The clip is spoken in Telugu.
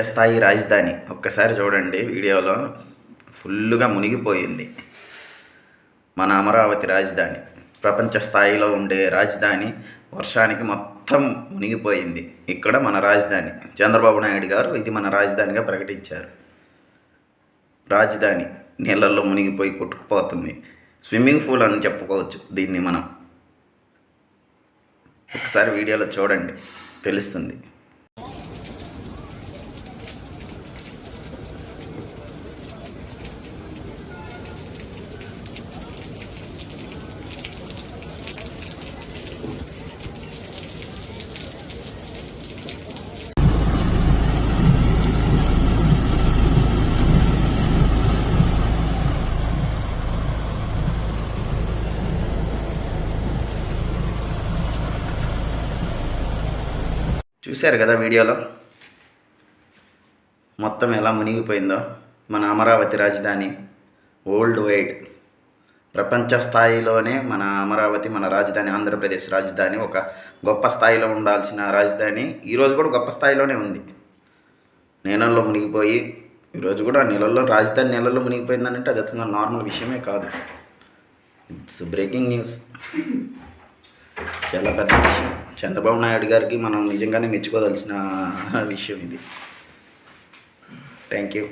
స్థాయి రాజధాని. ఒక్కసారి చూడండి వీడియోలో. ఫుల్గా మునిగిపోయింది. మన అమరావతి రాజధాని. ప్రపంచ స్థాయిలో ఉండే రాజధాని వర్షానికి మొత్తం మునిగిపోయింది. ఇక్కడ మన రాజధాని. చంద్రబాబు నాయుడు గారు ఇది మన రాజధానిగా ప్రకటించారు. రాజధాని నీళ్ళల్లో మునిగిపోయి కొట్టుకుపోతుంది. స్విమ్మింగ్ పూల్ అని చెప్పుకోవచ్చు దీన్ని మనం. ఒకసారి వీడియోలో చూడండి. తెలుస్తుంది. చూశారు కదా వీడియోలో? మొత్తం ఎలా మునిగిపోయిందో? మన అమరావతి రాజధాని వరల్డ్ వైడ్. ప్రపంచ స్థాయిలోనే మన అమరావతి మన రాజధాని ఆంధ్రప్రదేశ్ రాజధాని ఒక గొప్ప స్థాయిలో ఉండాల్సిన రాజధాని. ఈరోజు కూడా గొప్ప స్థాయిలోనే ఉంది. నీళ్ళల్లో మునిగిపోయి ఈరోజు కూడా నీళ్ళల్లో రాజధాని నీళ్ళల్లో మునిగిపోయిందనంటే అది అసలు నార్మల్ విషయమే కాదు. ఇట్స్ బ్రేకింగ్ న్యూస్ చాలా పెద్ద విషయం. చంద్రబాబు నాయుడు గారికి మనం నిజంగానే మెచ్చుకోదలసిన విషయం ఇది. Thank you